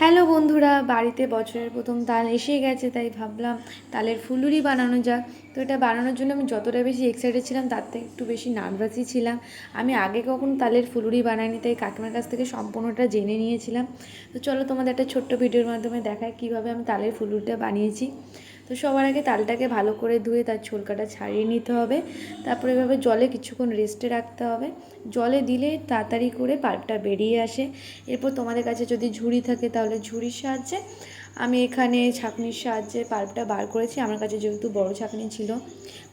Hello বন্ধুরা, বাড়িতে বছরের প্রথম তাল এসে গেছে, তাই ভাবলাম তালের ফুলুরি বানানো যাক। তো এটা বানানোর জন্য আমি যতটা বেশি এক্সাইটেড ছিলাম, তার থেকে একটু বেশি নার্ভাসই ছিলাম। আমি আগে কখনো তালের ফুলুরি বানাইনি, তাই কাকিমার কাছ থেকে সম্পূর্ণটা জেনে নিয়েছিলাম। তো চলো তোমাদের একটা ছোট্ট ভিডিওর মাধ্যমে দেখায় কীভাবে আমি তালের ফুলুরিটা বানিয়েছি। তো সবার আগে তালটাকে ভালো করে ধুয়ে তার ছোলকাটা ছাড়িয়ে নিতে হবে। তারপরে এভাবে জলে কিছুক্ষণ রেস্টে রাখতে হবে। জলে দিলে তাড়াতাড়ি করে পাল্পটা বেরিয়ে আসে। এরপর তোমাদের কাছে যদি ঝুড়ি থাকে তাহলে ঝুড়ির সাহায্যে আমি এখানে ছাঁকনির সাহায্যে পাল্পটা বার করেছি। আমার কাছে যেহেতু বড় ছাঁকনি ছিল,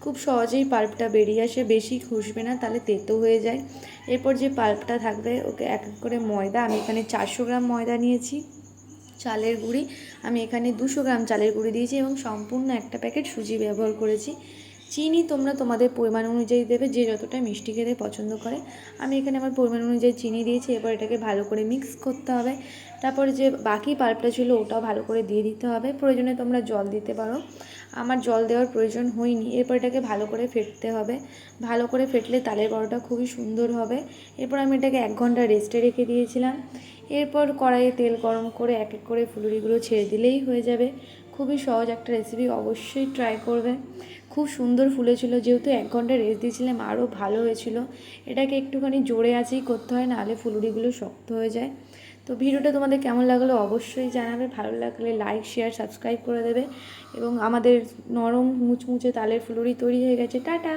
খুব সহজেই পাল্পটা বেরিয়ে আসে। বেশি খুসবে না, তাহলে তেতো হয়ে যায়। এরপর যে পাল্পটা থাকবে, ওকে এক এক করে ময়দা, আমি এখানে চারশো গ্রাম ময়দা নিয়েছি। চালের গুঁড়ি। আমি এখানে দুশো গ্রাম চালের গুঁড়ি দিয়েছি এবং সম্পূর্ণ একটা প্যাকেট সুজি ব্যবহার করেছি। চিনি তোমরা তোমাদের পরিমাণ অনুযায়ী দেবে, যে যতটা মিষ্টি খেতে পছন্দ করে। আমি এখানে আমার পরিমাণ অনুযায়ী চিনি দিয়েছি, এবার এটাকে ভালো করে মিক্স করতে হবে। তারপরে যে বাকি পাল্পটা ছিল, ওটাও ভালো করে দিয়ে দিতে হবে। প্রয়োজনে তোমরা জল দিতে পারো। আমার জল দেওয়ার প্রয়োজন হয়নি, এরপর এটাকে ভালো করে ফেটতে হবে। ভালো করে ফেটলে তালের বড়াটা খুবই সুন্দর হবে। এরপর আমি এটাকে এক ঘণ্টা রেস্টে রেখে দিয়েছিলাম। এরপর কড়াইয়ে তেল গরম করে এক এক করে ফুলুরিগুলো ছেড়ে দিলেই হয়ে যাবে। খুবই সহজ একটা রেসিপি অবশ্যই ট্রাই করবে। খুব সুন্দর ফুলেছিল যেহেতু এক ঘণ্টা রেস্ট দিয়েছিলাম আরও ভালো হয়েছিল। এটাকে একটুখানি জোরে আছেই করতে হয়, নাহলে ফুলুরিগুলো শক্ত হয়ে যায়। তো ভিডিওটা তোমাদের কেমন লাগল অবশ্যই জানাবে। ভালো লাগলে লাইক শেয়ার সাবস্ক্রাইব করে দেবে। এবং আমাদের নরম, মুচমুচে তালের ফুলুরি তৈরি হয়ে গেছে। টাটা!